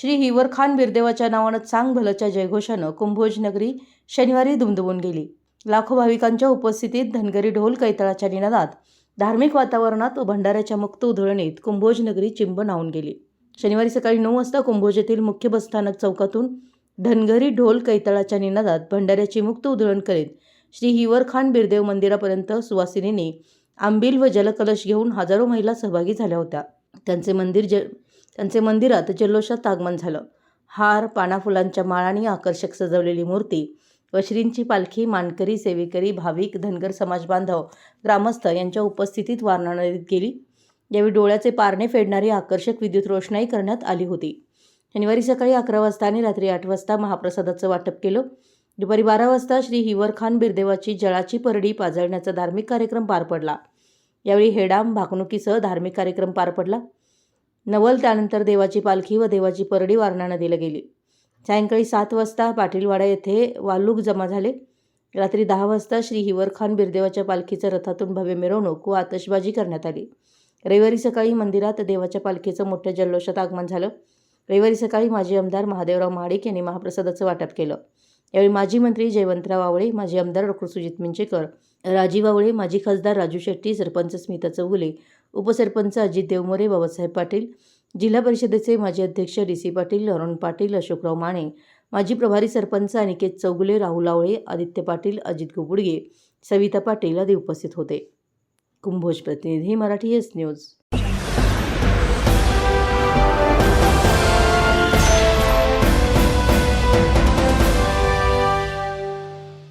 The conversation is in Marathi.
श्री हिवर खान बिरदेवाच्या नावानं चांग भलच्या जयघोषानं कुंभोज नगरी शनिवारी दुमदुमून गेली. लाखो भाविकांच्या उपस्थितीत धनगरी ढोल कैतळाच्या निनादात धार्मिक वातावरणात व भंडाऱ्याच्या मुक्त उधळणीत कुंभोज नगरी चिंब न्हावून गेली. शनिवारी सकाळी नऊ वाजता कुंभोज येथील मुख्य बसस्थानक चौकातून धनगरी ढोल कैतळाच्या निनादात भंडाऱ्याची मुक्त उधळण करीत श्री हिवर खान बिरदेव मंदिरापर्यंत सुवासिनींनी आंबील व जलकलश घेऊन हजारो महिला सहभागी झाल्या होत्या. त्यांचे मंदिर ज त्यांचे मंदिरात जल्लोषात आगमन झालं. हार पानाफुलांच्या माळांनी आकर्षक सजवलेली मूर्ती व श्रींची पालखी मानकरी सेवेकरी भाविक धनगर समाज बांधव ग्रामस्थ यांच्या उपस्थितीत वारणारीत गेली. यावेळी डोळ्याचे पारणे फेडणारी आकर्षक विद्युत रोषणाई करण्यात आली होती. शनिवारी सकाळी अकरा वाजता आणि रात्री आठ वाजता महाप्रसादाचं वाटप केलं. दुपारी बारा वाजता श्री हिवर खान बिरदेवाची जळाची परडी पाजळण्याचा धार्मिक कार्यक्रम पार पडला. यावेळी हेडाम भाकणुकीसह धार्मिक कार्यक्रम पार पडला. नवल त्यानंतर देवाची पालखी व देवाची परडी वारणानं दिलं गेली. सायंकाळी सात वाजता पाटीलवाडा येथे वालूक जमा झाले. रात्री दहा वाजता श्री हिवरखान बिरदेवाच्या पालखीचं रथातून भव्य मिरवणूक व आतषबाजी करण्यात आली. रविवारी सकाळी मंदिरात देवाच्या पालखीचं मोठ्या जल्लोषात आगमन झालं. रविवारी सकाळी माजी आमदार महादेवराव महाडिक यांनी महाप्रसादाचं वाटप केलं. यावेळी माजी मंत्री जयवंतराव आवळे माजी आमदार डॉक्टर सुजित मिंचेकर राजीव आवळे माजी खासदार राजू शेट्टी सरपंच स्मिता चौगुले उपसरपंच अजित देवमोरे बाबासाहेब पाटील जिल्हा परिषदेचे माजी अध्यक्ष डी सी पाटील अरुण पाटील अशोकराव माने माजी प्रभारी सरपंच अनिकेत चौगुले राहुल आवळे आदित्य पाटील अजित गुबुडगे सविता पाटील आदी उपस्थित होते. कुंभोज प्रतिनिधी मराठी एस न्यूज.